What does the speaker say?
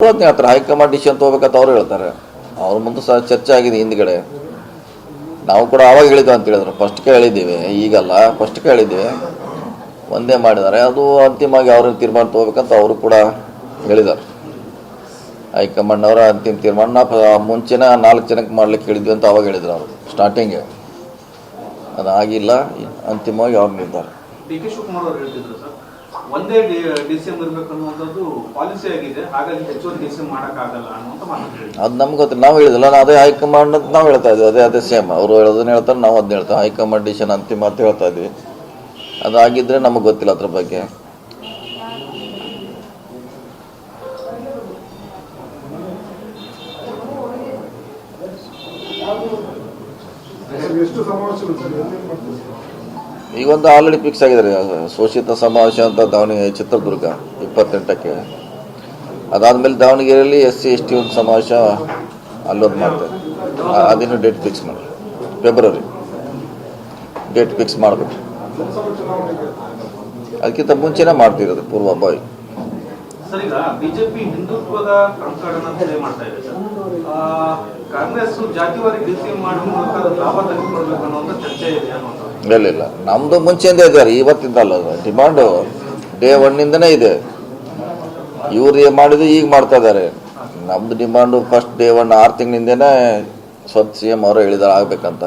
ಅದನ್ನ ಹೇಳ್ತಾರೆ high command decision ತಗೋಬೇಕಂತ ಅವ್ರು ಹೇಳ್ತಾರೆ. ಅವ್ರ ಮುಂದೆ ಸಹ ಚರ್ಚೆ ಆಗಿದೆ ಹಿಂದ್ಗಡೆ. ನಾವು ಕೂಡ ಅವಾಗ ಹೇಳಿದ್ವಿ ಅಂತ ಹೇಳಿದ್ರು. ಫಸ್ಟ್ಗೆ ಹೇಳಿದ್ದೀವಿ. ಈಗಲ್ಲ. ಫಸ್ಟ್ ಹೇಳಿದ್ದೀವಿ. ಒಂದೇ ಮಾಡಿದ್ದಾರೆ. ಅದು ಅಂತಿಮವಾಗಿ ಅವ್ರ ತೀರ್ಮಾನ ತಗೋಬೇಕಂತ ಅವರು ಕೂಡ ಹೇಳಿದ್ದಾರೆ. ಹೈಕಮಾಂಡ್ ಅವರ ಅಂತಿಮ ತೀರ್ಮಾನ ಮುಂಚೆನ ಮುಂಚೆನೇ ನಾಲ್ಕು ಜನಕ್ಕೆ ಮಾಡ್ಲಿಕ್ಕೆ ಹೇಳಿದ್ವಿ ಅಂತ ಅವಾಗ ಹೇಳಿದ್ರು ಅವರು. ಸ್ಟಾರ್ಟಿಂಗ್ ಅದಾಗಿಲ್ಲ. ಅಂತಿಮವಾಗಿ ಅವ್ರು ನಿರ್ಧಾರ ಒಂದೇ ಡಿ ಸಿ ಎಂ ಇರ್ಬೇಕು ಅನ್ನುವಂಥದ್ದು ಪಾಲಿಸಿ ಆಗಿದೆ. ಹಾಗಾಗಿ ಹೆಚ್ಚುವರಿ ಡಿ ಸಿ ಎಂ ಮಾಡೋಕ್ಕಾಗಲ್ಲ ಅನ್ನುವಂಥ ಮಾತು ಅದು ನಮ್ಗೆ ಗೊತ್ತಿಲ್ಲ. ನಾವು ಹೇಳಿದಿಲ್ಲ ನಾವು ಅದೇ ಹೈಕಮಾಂಡ್ ಅಂತ ನಾವು ಹೇಳ್ತಾ ಇದ್ವಿ. ಅದೇ ಅದೇ ಸೇಮ್ ಅವರು ಹೇಳೋದನ್ನ ಹೇಳ್ತಾರೆ ನಾವು ಅದನ್ನ ಹೇಳ್ತೇವೆ. ಹೈಕಮಾಂಡ್ ಡಿಸಿಷನ್ ಅಂತಿಮ ಅಂತ ಹೇಳ್ತಾ ಇದ್ವಿ. ಅದಾಗಿದ್ರೆ ನಮಗೆ ಗೊತ್ತಿಲ್ಲ ಅದ್ರ ಬಗ್ಗೆ. ಎಷ್ಟು ಸಮಾವೇಶಗಳು ಸರ್ ಎಲ್ಲಿ ಮಾಡ್ತೀವಿ ಈಗ ಒಂದು ಆಲ್ರೆಡಿ ಫಿಕ್ಸ್ ಆಗಿದೆ ಶೋಷಿತ ಸಮಾವೇಶ ಅಂತ ದಾವಣಗೆರೆ ಚಿತ್ರದುರ್ಗ ಇಪ್ಪತ್ತೆಂಟಕ್ಕೆ. ಅದಾದಮೇಲೆ ದಾವಣಗೆರೆಯಲ್ಲಿ ಎಸ್ ಸಿ, ಎಸ್ ಟಿ ಒಂದು ಸಮಾವೇಶ ಅಲ್ಲೊಂದು ಮಾಡ್ತಾರೆ ಅದಿನ್ನು ಡೇಟ್ ಫಿಕ್ಸ್ ಮಾಡಿ. ಫೆಬ್ರವರಿ ಡೇಟ್ ಫಿಕ್ಸ್ ಮಾಡಬೇಕು. ಅದಕ್ಕಿಂತ ಮುಂಚೆನೇ ಮಾಡ್ತಿರೋದು ಪೂರ್ವ ಬಾಯ್. ಬಿಜೆಪಿ ಹಿಂದುತ್ವದ ಕಾಂಗ್ರೆಸ್ ಜಾತಿವಾರಿ ಮಾಡುವ ಇಲ್ಲ ಇಲ್ಲ. ನಮ್ದು ಮುಂಚೆಯಿಂದ ಇದ್ದಾರೆ ಇವತ್ತಿಂದ ಅಲ್ಲ ಅದು. ಡಿಮಾಂಡು ಡೇ ಒನ್ನಿಂದನೇ ಇದೆ. ಇವ್ರು ಮಾಡಿದ್ರು, ಈಗ ಮಾಡ್ತಾ ಇದ್ದಾರೆ. ನಮ್ದು ಡಿಮಾಂಡು ಫಸ್ಟ್ ಡೇ ಒನ್ ಆರು ತಿಂಗಳಿಂದನೇ ಸ್ವಚ್ಛ ಸಿ ಎಂ ಅವರು ಹೇಳಿದಾರೆ, ಆಗ್ಬೇಕಂತ.